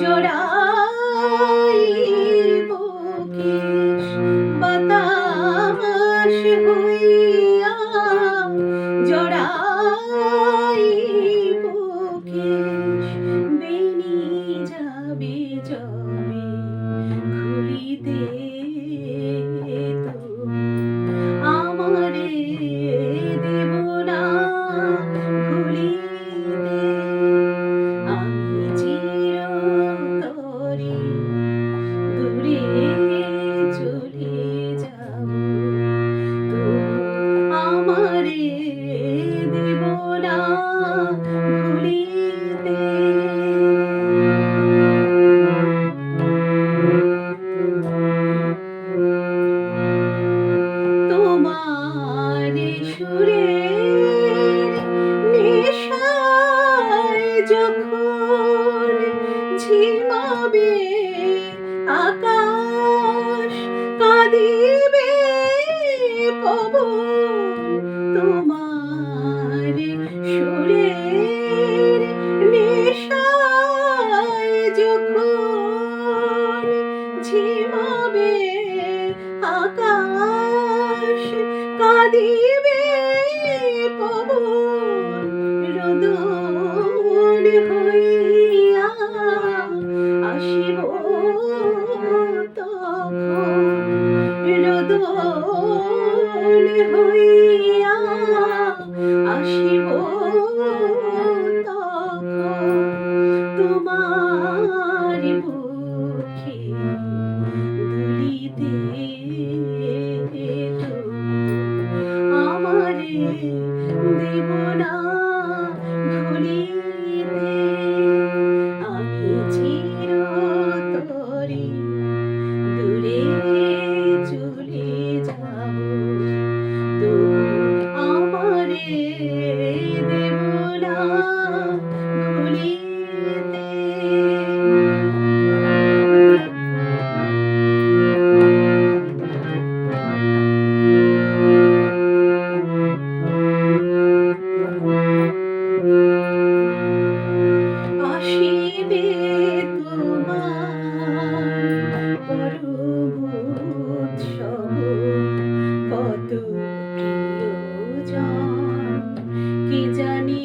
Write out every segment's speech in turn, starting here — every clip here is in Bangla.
জোড়া রোদন হইয়া আসিব তখন। হইয়া আসিব তখন। তোমার বুকে দুলিতে তো দেব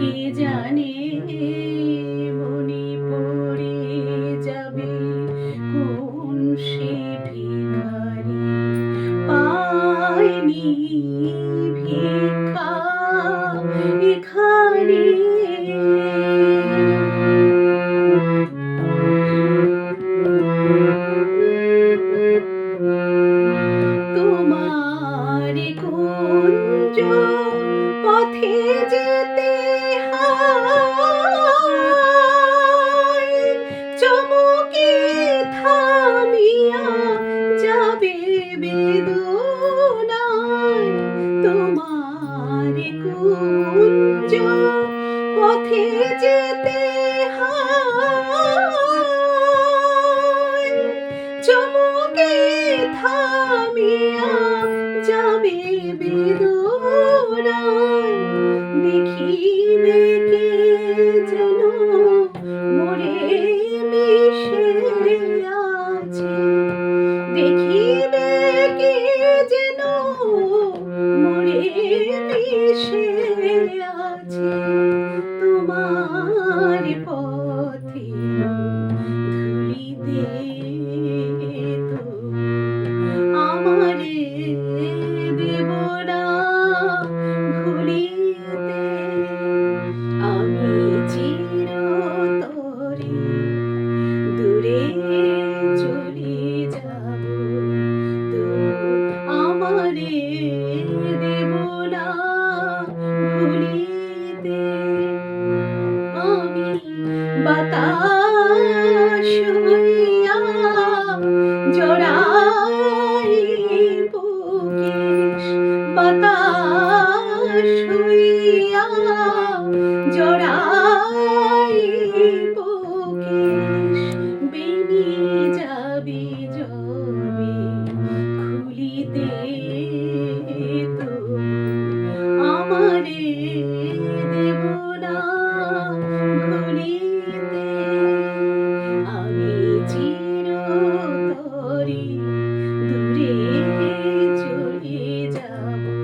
কে জানে মনে পড়ে যাবে? কোন সে ভিখারি? পাইনি পথে যেতে চমকে থামিয়া যাবে বেদনায়। দেখিবে কে চলে যাব। আমারে দেব না ভুলিতে আমি বাতাস তোমারে দেব না ভুলিতে আমি চির দূরে চলে যাব।